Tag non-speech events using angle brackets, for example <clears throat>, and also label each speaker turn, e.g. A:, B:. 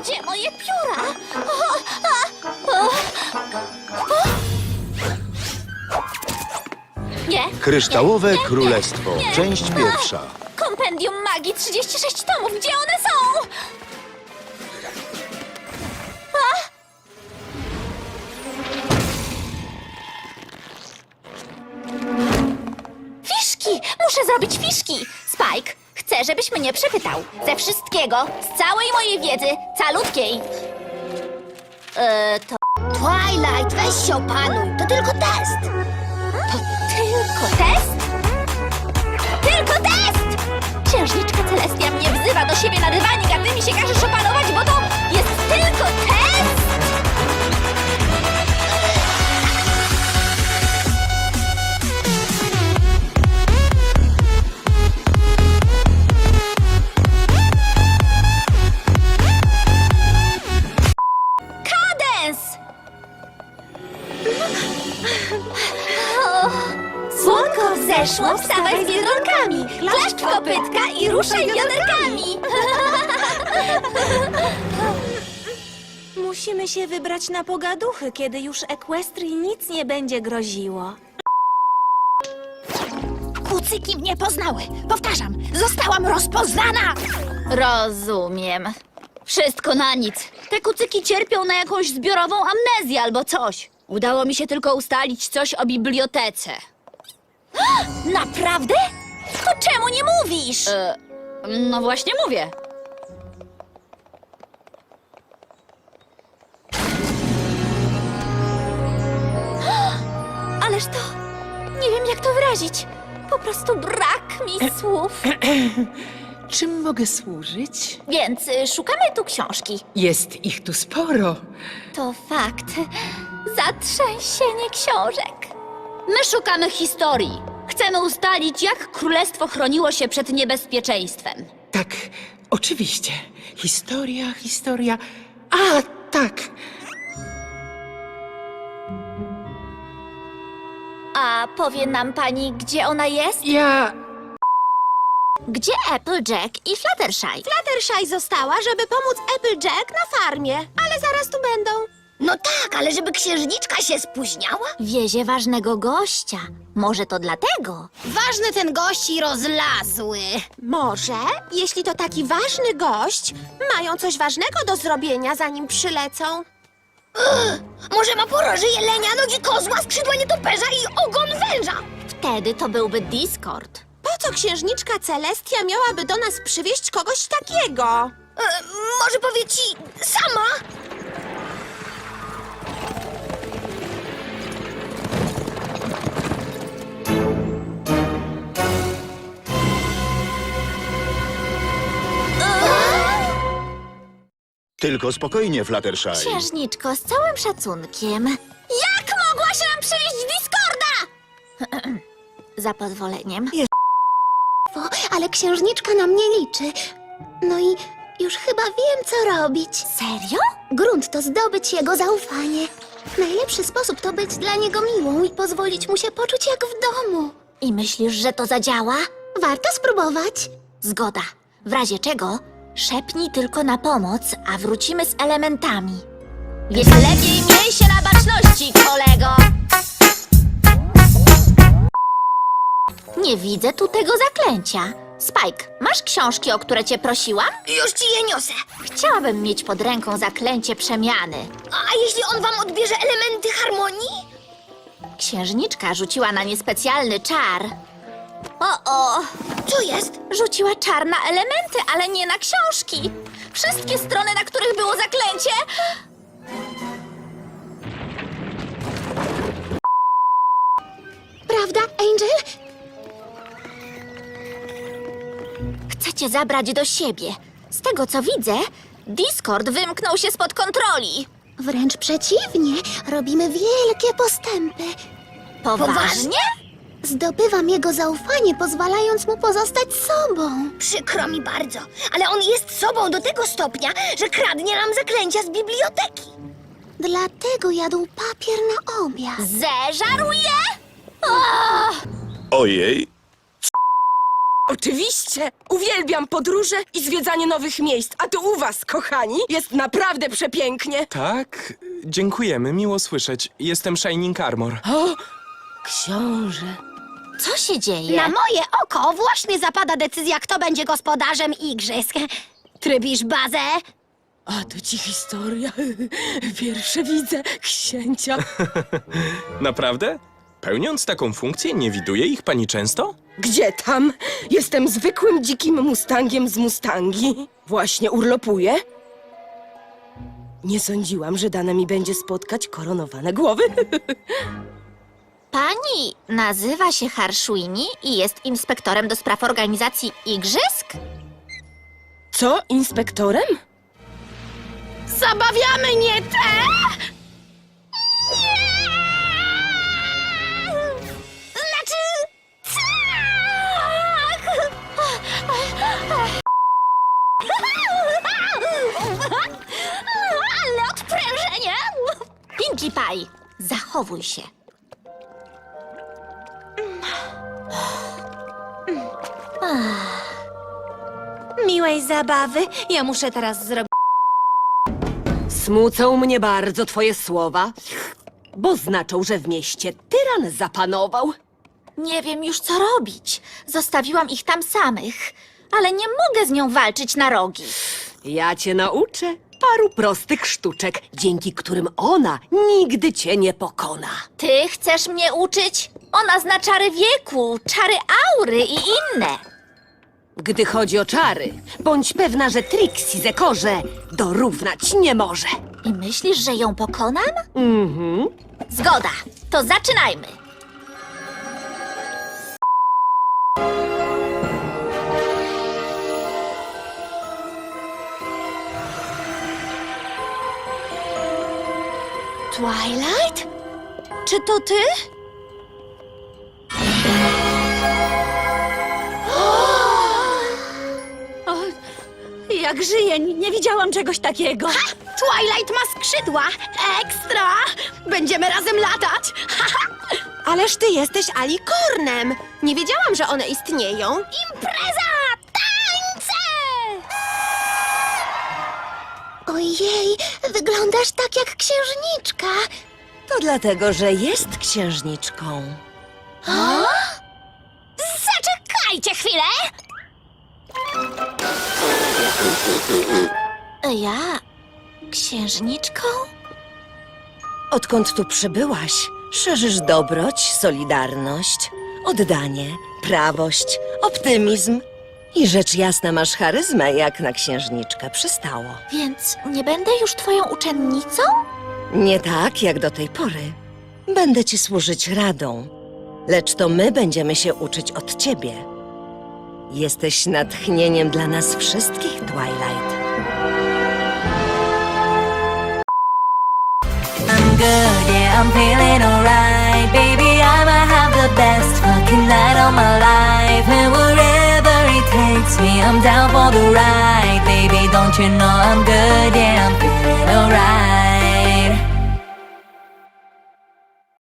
A: Gdzie moje pióra? O, a, o, o. Nie.
B: Kryształowe
A: nie, nie,
B: Królestwo,
A: nie.
B: część
A: A,
B: pierwsza.
A: Kompendium magii 36 tomów. Gdzie one są? Fiszki! Muszę zrobić fiszki! Spike, chcę, żebyś mnie przepytał. Ze wszystkiego, z całej mojej wiedzy, calutkiej. E, to
C: Twilight, weź się opanuj. To tylko test.
A: To tylko test? Tylko test! Księżniczka Celestia mnie wzywa do siebie na dywanik, a ty mi się każesz opanować, bo to Słonko zeszło, wstawaj z biedronkami, klaszcz kopytka i ruszaj bioderkami.
D: Musimy się wybrać na pogaduchy, kiedy już Equestrii nic nie będzie groziło.
C: Kucyki mnie poznały. Powtarzam, zostałam rozpoznana.
A: Rozumiem. Wszystko na nic. Te kucyki cierpią na jakąś zbiorową amnezję albo coś. Udało mi się tylko ustalić coś o bibliotece. <gasps> Naprawdę? To czemu nie mówisz? E, no właśnie mówię. <gasps> Ależ to... Nie wiem, jak to wyrazić. Po prostu brak mi <clears throat> słów. <clears throat>
E: Czym mogę służyć?
A: Więc y, szukamy tu książki.
E: Jest ich tu sporo.
A: To fakt. Zatrzęsienie książek. My szukamy historii. Chcemy ustalić, jak królestwo chroniło się przed niebezpieczeństwem.
E: Tak, oczywiście. Historia, historia. A, tak.
A: A powie nam pani, gdzie ona jest?
E: Ja.
A: Gdzie Applejack i Fluttershy?
D: Fluttershy została, żeby pomóc Applejack na farmie, ale zaraz tu będą.
C: No tak, ale żeby księżniczka się spóźniała?
A: Wiezie ważnego gościa. Może to dlatego?
C: Ważny ten gość i rozlazły.
D: Może, jeśli to taki ważny gość, mają coś ważnego do zrobienia, zanim przylecą.
C: Może ma poroży jelenia, nogi kozła, skrzydła nietoperza i ogon węża.
A: Wtedy to byłby Discord.
D: Po co księżniczka Celestia miałaby do nas przywieźć kogoś takiego?
C: E, może powie ci sama?
B: Tylko spokojnie, Fluttershy.
A: Księżniczko, z całym szacunkiem. Jak mogłaś nam przywieźć Discorda? <clears throat> Za pozwoleniem.
C: ale księżniczka na mnie liczy. No i już chyba wiem, co robić.
A: Serio?
C: Grunt to zdobyć jego zaufanie. Najlepszy sposób to być dla niego miłą i pozwolić mu się poczuć jak w domu.
A: I myślisz, że to zadziała?
C: Warto spróbować.
A: Zgoda. W razie czego szepnij tylko na pomoc, a wrócimy z elementami. Więc lepiej miej się na baczności, kolego! Nie widzę tu tego zaklęcia. Spike, masz książki, o które cię prosiłam?
C: Już ci je niosę.
A: Chciałabym mieć pod ręką zaklęcie przemiany.
C: A jeśli on wam odbierze elementy harmonii?
A: Księżniczka rzuciła na nie specjalny czar. O, o!
C: Co jest?
A: Rzuciła czar na elementy, ale nie na książki. Wszystkie strony, na których było zaklęcie.
C: Prawda, Angel?
A: Chcę cię zabrać do siebie. Z tego co widzę, Discord wymknął się spod kontroli.
C: Wręcz przeciwnie, robimy wielkie postępy.
A: Poważnie?
C: Zdobywam jego zaufanie, pozwalając mu pozostać sobą. Przykro mi bardzo, ale on jest sobą do tego stopnia, że kradnie nam zaklęcia z biblioteki. Dlatego jadł papier na obiad.
A: Zeżaruje?
B: Ojej.
F: Oczywiście! Uwielbiam podróże i zwiedzanie nowych miejsc, a to u was, kochani, jest naprawdę przepięknie.
G: Tak? Dziękujemy, miło słyszeć. Jestem Shining Armor.
F: O, książę.
A: Co się dzieje?
C: Na moje oko właśnie zapada decyzja, kto będzie gospodarzem igrzysk. Trybisz bazę?
F: A to ci historia. Pierwsze widzę księcia. <laughs>
G: Naprawdę? Pełniąc taką funkcję, nie widuje ich pani często?
F: Gdzie tam? Jestem zwykłym dzikim mustangiem z mustangi. Właśnie urlopuję. Nie sądziłam, że dane mi będzie spotkać koronowane głowy. <laughs>
A: Pani nazywa się Harshwini i jest inspektorem do spraw organizacji igrzysk?
F: Co, inspektorem?
C: Zabawiamy nie te!
A: Znaczy... Tak! Ale odprężenie! Pinkie Pie, zachowuj się.
D: Miłej zabawy. Ja muszę teraz zrobić.
H: Smucą mnie bardzo twoje słowa, bo znaczą, że w mieście tyran zapanował.
A: Nie wiem już co robić. Zostawiłam ich tam samych, ale nie mogę z nią walczyć na rogi.
H: Ja cię nauczę paru prostych sztuczek, dzięki którym ona nigdy cię nie pokona.
A: Ty chcesz mnie uczyć? Ona zna czary wieku, czary aury i inne.
H: Gdy chodzi o czary, bądź pewna, że Trixie Zekorze dorównać nie może.
A: I myślisz, że ją pokonam?
H: Mhm.
A: Zgoda, to zaczynajmy. Twilight? Czy to ty?
C: Jak żyję, nie widziałam czegoś takiego. Ha! Twilight ma skrzydła! Ekstra! Będziemy razem latać!
D: Ależ ty jesteś alikornem. Nie wiedziałam, że one istnieją.
C: Impreza! Tańce! Ojej, wyglądasz tak jak księżniczka.
H: To dlatego, że jest księżniczką.
A: Zaczekajcie chwilę! Ja? Księżniczką?
H: Odkąd tu przybyłaś, szerzysz dobroć, solidarność, oddanie, prawość, optymizm. I rzecz jasna masz charyzmę, jak na księżniczkę przystało.
A: Więc nie będę już twoją uczennicą?
H: Nie tak, jak do tej pory. Będę ci służyć radą, lecz to my będziemy się uczyć od ciebie. Jesteś natchnieniem dla nas wszystkich, Twilight.
I: I'm good, yeah, I'm feeling alright. Baby, I'ma have the best fucking night of my life. And wherever it takes me, I'm down for the ride. Baby, don't you know I'm good, yeah, I'm feeling alright.